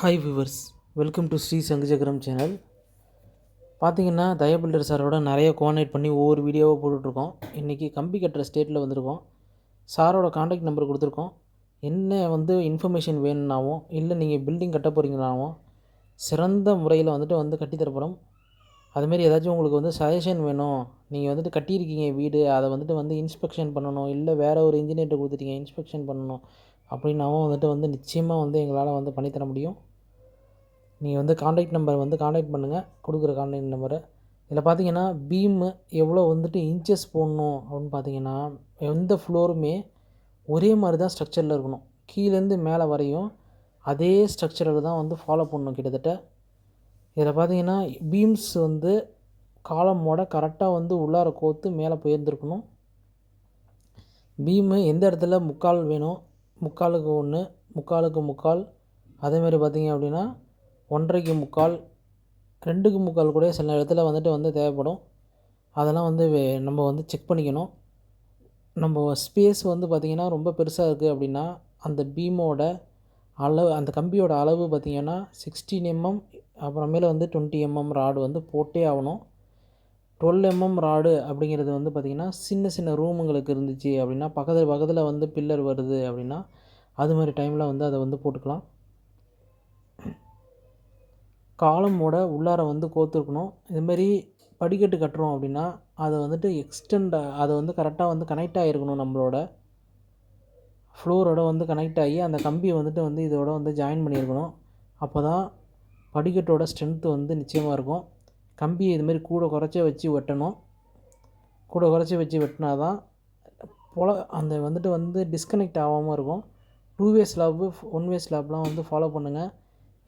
Hi viewers welcome to Sri Sangajagaram channel பார்த்தீங்கன்னா Daya filter சாரோட நிறைய கோஆர்டினேட் பண்ணி ஒவ்வொரு வீடியோவாக போட்டுட்ருக்கோம். இன்றைக்கி கம்பி கட்டுற ஸ்டேட்டில் வந்திருக்கோம். சாரோட காண்டாக்ட் நம்பர் கொடுத்துருக்கோம். என்ன வந்து இன்ஃபர்மேஷன் வேணும்னாவும் இல்லை நீங்கள் பில்டிங் கட்ட போகிறீங்கனாவும் சிறந்த முறையில் வந்துட்டு வந்து கட்டித்தரப்படும் அதுமாரி ஏதாச்சும் உங்களுக்கு வந்து சஜஷன் வேணும் நீங்கள் வந்துட்டு கட்டியிருக்கீங்க வீடு அதை வந்துட்டு வந்து இன்ஸ்பெக்ஷன் பண்ணணும் இல்லை வேறு ஒரு இன்ஜினியர்கிட்ட கொடுத்துட்டீங்க இன்ஸ்பெக்ஷன் பண்ணணும் அப்படின்னாவும் வந்துட்டு வந்து நிச்சயமாக வந்து எங்களால் வந்து பண்ணித்தர முடியும். நீங்கள் வந்து காண்டாக்ட் நம்பர் வந்து காண்டாக்ட் பண்ணுங்கள் கொடுக்குற காண்டாக்ட் நம்பரை இதில் பார்த்தீங்கன்னா பீமு எவ்வளோ வந்துட்டு இன்ச்சஸ் போடணும் அப்படின்னு பார்த்தீங்கன்னா எந்த ஃப்ளோருமே ஒரே மாதிரி தான் ஸ்ட்ரக்சரில் இருக்கணும். கீழேருந்து மேலே வரையும் அதே ஸ்ட்ரக்சரில் தான் வந்து ஃபாலோ பண்ணணும் கிட்டத்தட்ட. இதில் பார்த்தீங்கன்னா பீம்ஸ் வந்து காலமோட கரெக்டாக வந்து உள்ளார கோத்து மேலே போயிருந்துருக்கணும். பீமு எந்த இடத்துல முக்கால் வேணும்? முக்காலுக்கு ஒன்று முக்காலுக்கு முக்கால். அதேமாதிரி பார்த்தீங்க அப்படின்னா ஒன்றரைக்கு முக்கால் ரெண்டுக்கு முக்கால் கூட சில இடத்துல வந்துட்டு வந்து தேவைப்படும். அதெல்லாம் வந்து வே- நம்ம வந்து செக் பண்ணிக்கணும். நம்ம ஸ்பேஸ் வந்து பார்த்திங்கன்னா ரொம்ப பெருசாக இருக்குது அப்படின்னா அந்த பீமோட அளவு அந்த கம்பியோட அளவு பார்த்திங்கன்னா சிக்ஸ்டீன் எம்எம் அப்புறமேல வந்து டுவெண்ட்டி எம்எம் ராடு வந்து போட்டே ஆகணும். டுவெல் எம்எம் ராடு அப்படிங்கிறது வந்து பார்த்திங்கன்னா சின்ன சின்ன ரூமுங்களுக்கு இருந்துச்சு அப்படின்னா பக்கத்தில் பக்கத்தில் வந்து பில்லர் வருது அப்படின்னா அது மாதிரி டைமில் வந்து அதை வந்து போட்டுக்கலாம். காலமோட உள்ளார வந்து கோத்துருக்கணும். இதுமாரி படிக்கட்டு கட்டுறோம் அப்படின்னா அதை வந்துட்டு எக்ஸ்டெண்ட் அதை வந்து கரெக்டாக வந்து கனெக்ட் ஆகிருக்கணும் நம்மளோட. ஃப்ளோரோட வந்து கனெக்ட் ஆகி அந்த கம்பியை வந்துட்டு வந்து இதோட வந்து ஜாயின் பண்ணியிருக்கணும். அப்போ தான் படிக்கட்டோட ஸ்ட்ரென்த்து வந்து நிச்சயமாக இருக்கும். கம்பியை இதுமாரி கூட குறைச்சி வச்சு வெட்டணும். கூட குறைச்சி வச்சு வெட்டினா தான் போல அந்த வந்துட்டு வந்து டிஸ்கனெக்ட் ஆகாமல் இருக்கும். Two way slab one way ஸ்லாப்லாம் வந்து ஃபாலோ பண்ணுங்கள்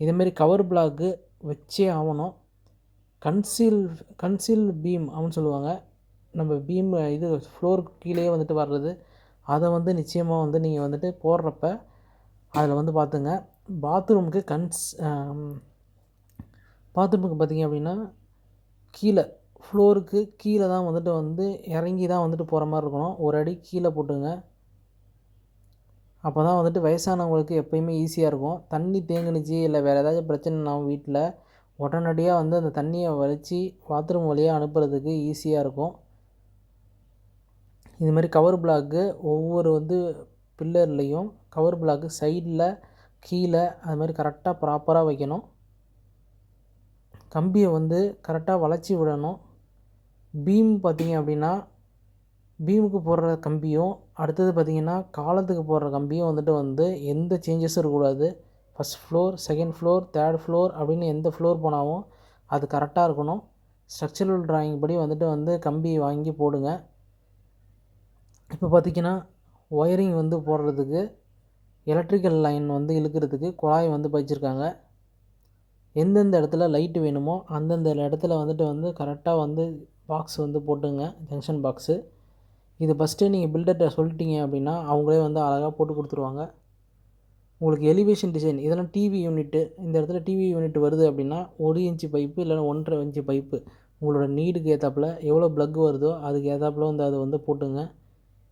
இதேமாரி கவர் பிளாக்கு வச்சே ஆகணும் கன்சீல் கன்சீல் பீம் அப்படின்னு சொல்லுவாங்க. நம்ம பீம் இது ஃப்ளோருக்கு கீழேயே வந்துட்டு வர்றது. அதை வந்து நிச்சயமாக வந்து நீங்கள் வந்துட்டு போடுறப்ப அதில் வந்து பார்த்துங்க பாத்ரூமுக்கு கன்ஸ் பாத்ரூமுக்கு பார்த்தீங்க அப்படின்னா கீழே ஃப்ளோருக்கு கீழே தான் வந்துட்டு வந்து இறங்கி தான் வந்துட்டு போகிற மாதிரி இருக்கணும். ஒரு அடி கீழே போட்டுங்க. அப்போ தான் வந்துட்டு வயசானவங்களுக்கு எப்பயுமே ஈஸியாக இருக்கும். தண்ணி தேங்குனுச்சு இல்லை வேறு ஏதாச்சும் பிரச்சனைனா வீட்டில் உடனடியாக வந்து அந்த தண்ணியை வலித்து பாத்ரூம் வழியாக அனுப்புறதுக்கு ஈஸியாக இருக்கும். இது மாதிரி கவர் பிளாக்கு ஒவ்வொரு வந்து பில்லர்லேயும் கவர் பிளாக்கு சைடில் கீழே அது மாதிரி கரெக்டாக ப்ராப்பராக வைக்கணும். கம்பியை வந்து கரெக்டாக வளைச்சி விடணும். பீம் பார்த்தீங்க அப்படின்னா பீமுக்கு போடுற கம்பியும் அடுத்தது பார்த்திங்கன்னா காலத்துக்கு போடுற கம்பியும் வந்துட்டு வந்து எந்த சேஞ்சஸும் இருக்கக்கூடாது. First floor second floor third floor அப்படின்னு எந்த ஃப்ளோர் போனாலும் அது கரெக்டாக இருக்கணும். ஸ்ட்ரக்சரல் டிராயிங் படி வந்துட்டு வந்து கம்பி வாங்கி போடுங்க. இப்போ பார்த்திங்கன்னா ஒயரிங் வந்து போடுறதுக்கு எலக்ட்ரிக்கல் லைன் வந்து இழுக்கிறதுக்கு குழாய் வந்து பயிச்சிருக்காங்க எந்தெந்த இடத்துல லைட்டு வேணுமோ அந்தந்த இடத்துல வந்துட்டு வந்து கரெக்டாக வந்து பாக்ஸ் வந்து போட்டுங்க ஜங்ஷன் பாக்ஸு இது ஃபஸ்ட்டே நீங்கள் பில்டர்கிட்ட சொல்லிட்டீங்க அப்படின்னா அவங்களே வந்து அழகாக போட்டு கொடுத்துருவாங்க. உங்களுக்கு எலிவேஷன் டிசைன் இதெல்லாம் டிவி யூனிட்டு இந்த இடத்துல டிவி யூனிட் வருது அப்படின்னா ஒரு இன்ச்சு பைப்பு இல்லைன்னா ஒன்றரை இன்ச்சு பைப்பு உங்களோட நீடுக்கு ஏற்றாப்புல எவ்வளோ ப்ளக் வருதோ அதுக்கு ஏற்றாப்புல வந்து அதை வந்து போட்டுங்க.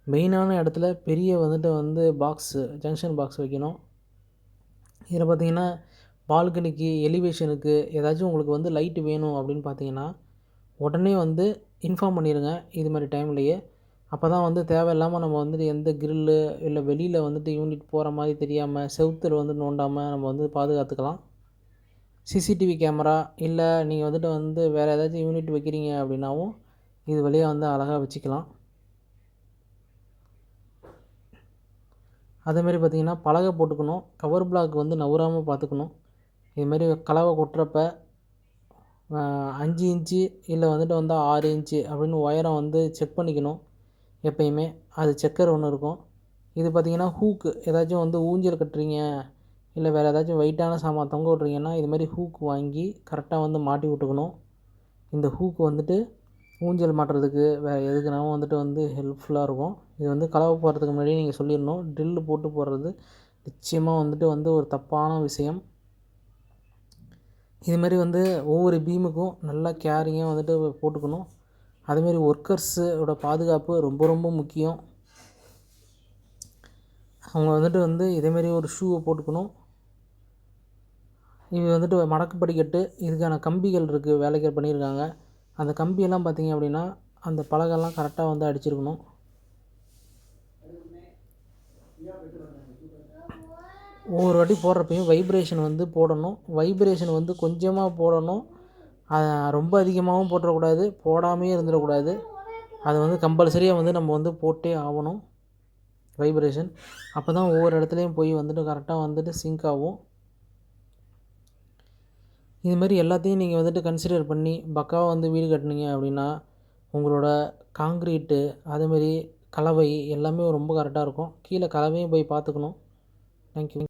மெயினான இடத்துல பெரிய வந்துட்டு வந்து பாக்ஸு ஜங்ஷன் பாக்ஸ் வைக்கணும். இதில் பார்த்தீங்கன்னா பால்கனிக்கு எலிவேஷனுக்கு ஏதாச்சும் உங்களுக்கு வந்து லைட்டு வேணும் அப்படின்னு பார்த்தீங்கன்னா உடனே வந்து இன்ஃபார்ம் பண்ணிடுங்க இது மாதிரி டைம்லேயே அப்போ தான் வந்து தேவையில்லாமல் நம்ம வந்துட்டு எந்த கிரில்லு இல்லை வெளியில் வந்துட்டு யூனிட் போகிற மாதிரி தெரியாமல் செவுத்தில் வந்து நோண்டாமல் நம்ம வந்து பாதுகாத்துக்கலாம். சிசிடிவி கேமரா இல்லை நீங்கள் வந்துட்டு வந்து வேறு ஏதாச்சும் யூனிட் வைக்கிறீங்க அப்படின்னாவும் இது வழியாக வந்து அழகாக வச்சுக்கலாம். அதேமாரி பார்த்திங்கன்னா பலகை போட்டுக்கணும். கவர் பிளாக் வந்து நவுறாமல் பார்த்துக்கணும் இதுமாரி கலவை கொட்டுறப்ப அஞ்சு இன்ச்சு இல்லை வந்துட்டு வந்து ஆறு இன்ச்சு அப்படின்னு உயரம் வந்து செக் பண்ணிக்கணும். எப்பயுமே. அது செக்கர் ஒன்று இருக்கும். இது பார்த்திங்கன்னா ஹூக்கு ஏதாச்சும் வந்து ஊஞ்சல் கட்டுறீங்க இல்லை வேறு ஏதாச்சும் வெயிட்டான சாமான் தொங்க விட்றீங்கன்னா இது மாதிரி ஹூக் வாங்கி கரெக்டாக வந்து மாட்டி விட்டுக்கணும். இந்த ஹூக்கு வந்துட்டு ஊஞ்சல் மாட்டுறதுக்கு வேறு எதுக்குனாலும் வந்துட்டு வந்து ஹெல்ப்ஃபுல்லாக இருக்கும். இது வந்து கலவை போடுறதுக்கு முன்னாடி நீங்கள் சொல்லிடணும். ட்ரில்லு போட்டு போடுறது நிச்சயமாக வந்துட்டு வந்து ஒரு தப்பான விஷயம். இதுமாரி வந்து ஒவ்வொரு பீமுக்கும் நல்லா கேரிங்காக வந்துட்டு போட்டுக்கணும். அதுமாரி ஒர்க்கர்ஸோட பாதுகாப்பு ரொம்ப ரொம்ப முக்கியம். அவங்க வந்துட்டு வந்து இதேமாரி ஒரு ஷூவை போட்டுக்கணும். இது வந்துட்டு மடக்கு படிக்கட்டு இதுக்கான கம்பிகள் இருக்குது வேலைக்கு பண்ணியிருக்காங்க. அந்த கம்பியெல்லாம் பார்த்தீங்க அப்படின்னா அந்த பலகெல்லாம் கரெக்டாக வந்து அடிச்சிருக்கணும். ஒவ்வொரு வாட்டி போடுறப்பையும் வைப்ரேஷன் வந்து போடணும். வைப்ரேஷன் வந்து கொஞ்சமாக போடணும். ரொம்ப அதிகமாகவும் போட்டுறக்கூடாது போடாமையே இருந்துடக்கூடாது. அது வந்து கம்பல்சரியாக வந்து நம்ம வந்து போட்டே ஆகணும். வைப்ரேஷன் அப்போ தான் ஒவ்வொரு இடத்துலையும் போய் வந்துட்டு கரெக்டாக வந்துட்டு சிங்க் ஆகும். இது மாதிரி எல்லாத்தையும் நீங்கள் வந்துட்டு கன்சிடர் பண்ணி பக்காவாக வந்து வீடு கட்டுனீங்க அப்படின்னா உங்களோட காங்க்ரீட்டு அதுமாரி கலவை எல்லாமே ரொம்ப கரெக்டாக இருக்கும். கீழே கலவையும் போய் பார்த்துக்கணும். தேங்க்யூ